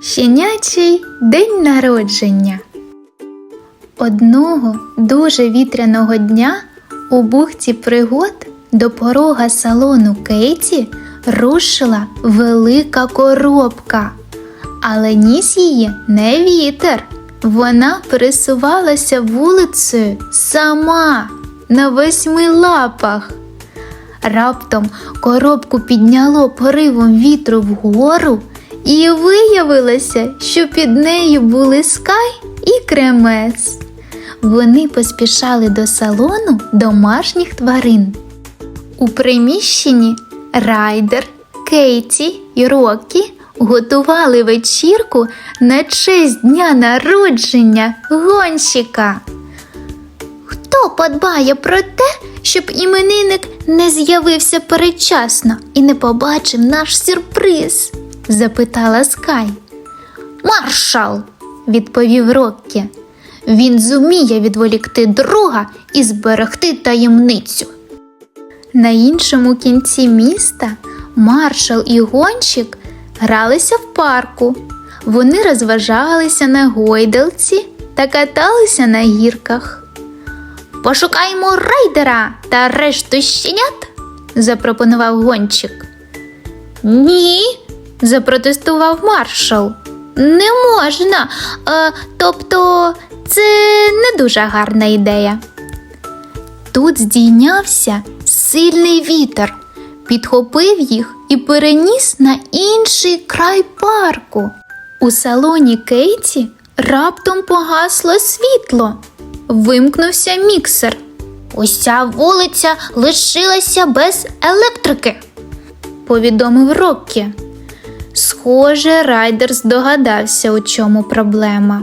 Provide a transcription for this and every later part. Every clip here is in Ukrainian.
Щенячий день народження. Одного дуже вітряного дня у бухті пригод до порога салону Кейті рушила велика коробка. Але ніс її не вітер. Вона пересувалася вулицею сама на восьми лапах. Раптом коробку підняло поривом вітру вгору, і виявилося, що під нею були скай і кремес. Вони поспішали до салону домашніх тварин. У приміщенні Райдер, Кейті і Рокі готували вечірку на честь дня народження гонщика. Хто подбає про те, щоб іменинник не з'явився передчасно і не побачив наш сюрприз? Запитала Скай. Маршал, відповів Роккі. Він зуміє відволікти друга і зберегти таємницю. На іншому кінці міста маршал і гонщик гралися в парку. Вони розважалися на гойдалці та каталися на гірках. Пошукаємо райдера та решту щенят, запропонував гонщик. Ні, запротестував маршал. Не можна. Е, тобто, це не дуже гарна ідея. Тут здійнявся сильний вітер, підхопив їх і переніс на інший край парку. У салоні Кейті раптом погасло світло. Вимкнувся міксер. Уся вулиця лишилася без електрики, повідомив Роккі. Схоже, райдер здогадався, у чому проблема.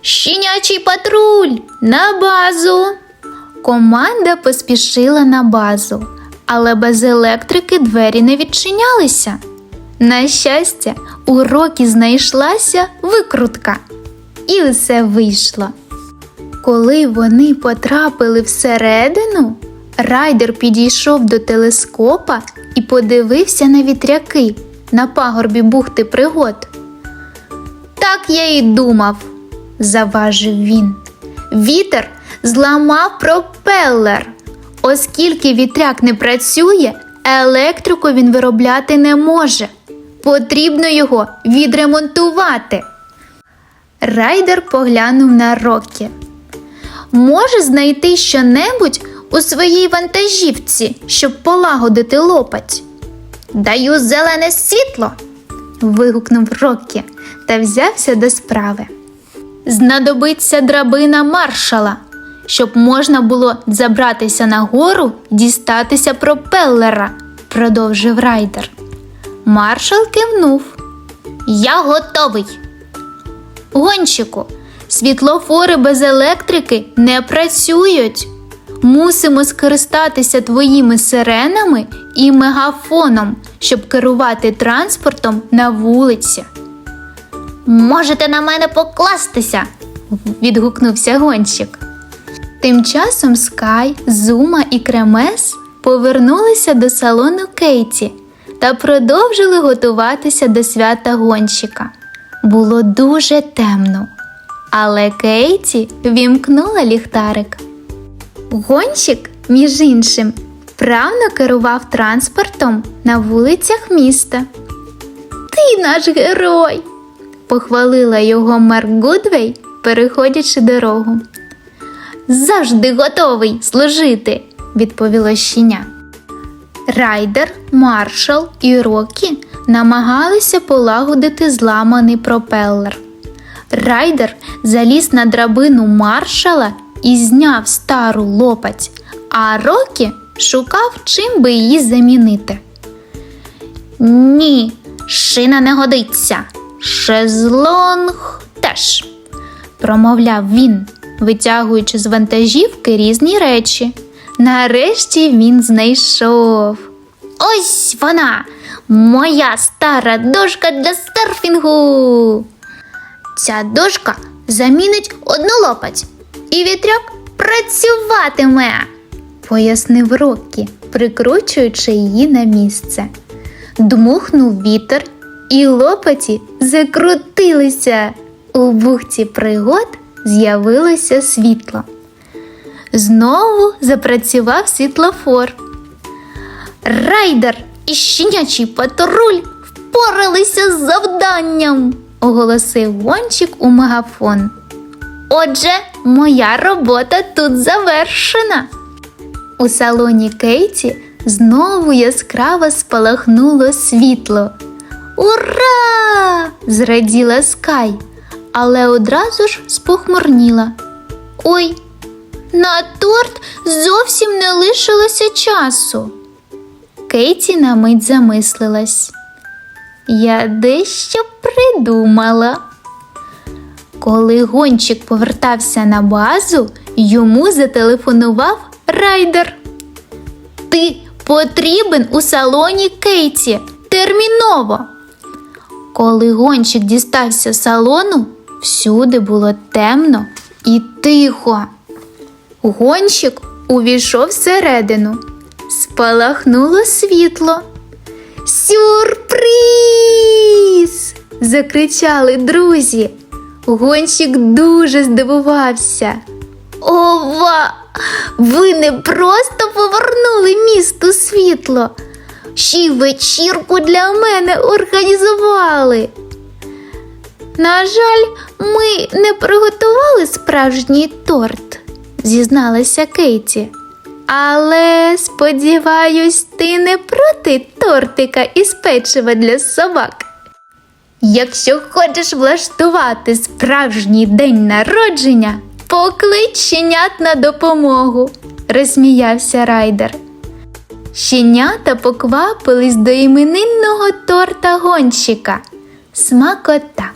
Щенячий патруль на базу. Команда поспішила на базу, але без електрики двері не відчинялися. На щастя, у Рокі знайшлася викрутка, і все вийшло. Коли вони потрапили всередину, райдер підійшов до телескопа і подивився на вітряки на пагорбі бухти пригод. Так я й думав, заважив він. Вітер зламав пропелер. Оскільки вітряк не працює, електрику він виробляти не може. Потрібно його відремонтувати. Райдер поглянув на Рокі. Може знайти щонебудь у своїй вантажівці, щоб полагодити лопать. Даю зелене світло. вигукнув Рокі та взявся до справи. Знадобиться драбина маршала, щоб можна було забратися на гору, дістатися пропеллера, продовжив райдер. Маршал кивнув. Я готовий. Гонщику, світлофори без електрики не працюють. Мусимо скористатися твоїми сиренами і мегафоном, щоб керувати транспортом на вулиці. Можете на мене покластися, відгукнувся гонщик. Тим часом Скай, Зума і Кремес повернулися до салону Кейті та продовжили готуватися до свята гонщика. Було дуже темно, але Кейті вімкнула ліхтарик. Гонщик, між іншим, вправно керував транспортом на вулицях міста. Ти наш герой, похвалила його Марк Гудвей, переходячи дорогу. Завжди готовий служити, відповіло щеня. Райдер, маршал і Рокі намагалися полагодити зламаний пропелер. Райдер заліз на драбину маршала і зняв стару лопать, а Рокі шукав, чим би її замінити. Ні, шина не годиться. Шезлонг теж, промовляв він, витягуючи з вантажівки різні речі. Нарешті він знайшов. Ось вона, моя стара дошка для серфінгу. Ця дошка замінить одну лопать, і вітряк працюватиме, пояснив Роккі, прикручуючи її на місце. Дмухнув вітер, і лопаті закрутилися. У бухті пригод з'явилося світло. Знову запрацював світлофор. Райдер і щенячий патруль впоралися з завданням, оголосив гонщик у мегафон. Отже, моя робота тут завершена. У салоні Кейті знову яскраво спалахнуло світло. Ура! зраділа Скай, але одразу ж спохмурніла. Ой, на торт зовсім не лишилося часу. Кейті на мить замислилась. Я дещо придумала. Коли гонщик повертався на базу, йому зателефонував райдер. Ти потрібен у салоні Кейті терміново. Коли гонщик дістався салону, всюди було темно і тихо. Гонщик увійшов всередину. Спалахнуло світло. Сюрприз! закричали друзі. Гонщик дуже здивувався. Ова! Ви не просто повернули місту світло, ще й вечірку для мене організували. На жаль, ми не приготували справжній торт, зізналася Кейті. Але сподіваюсь, ти не проти тортика із печива для собак. Якщо хочеш влаштувати справжній день народження, поклич щенят на допомогу, розсміявся райдер. Щенята поквапились до іменинного торта гонщика. Смакота.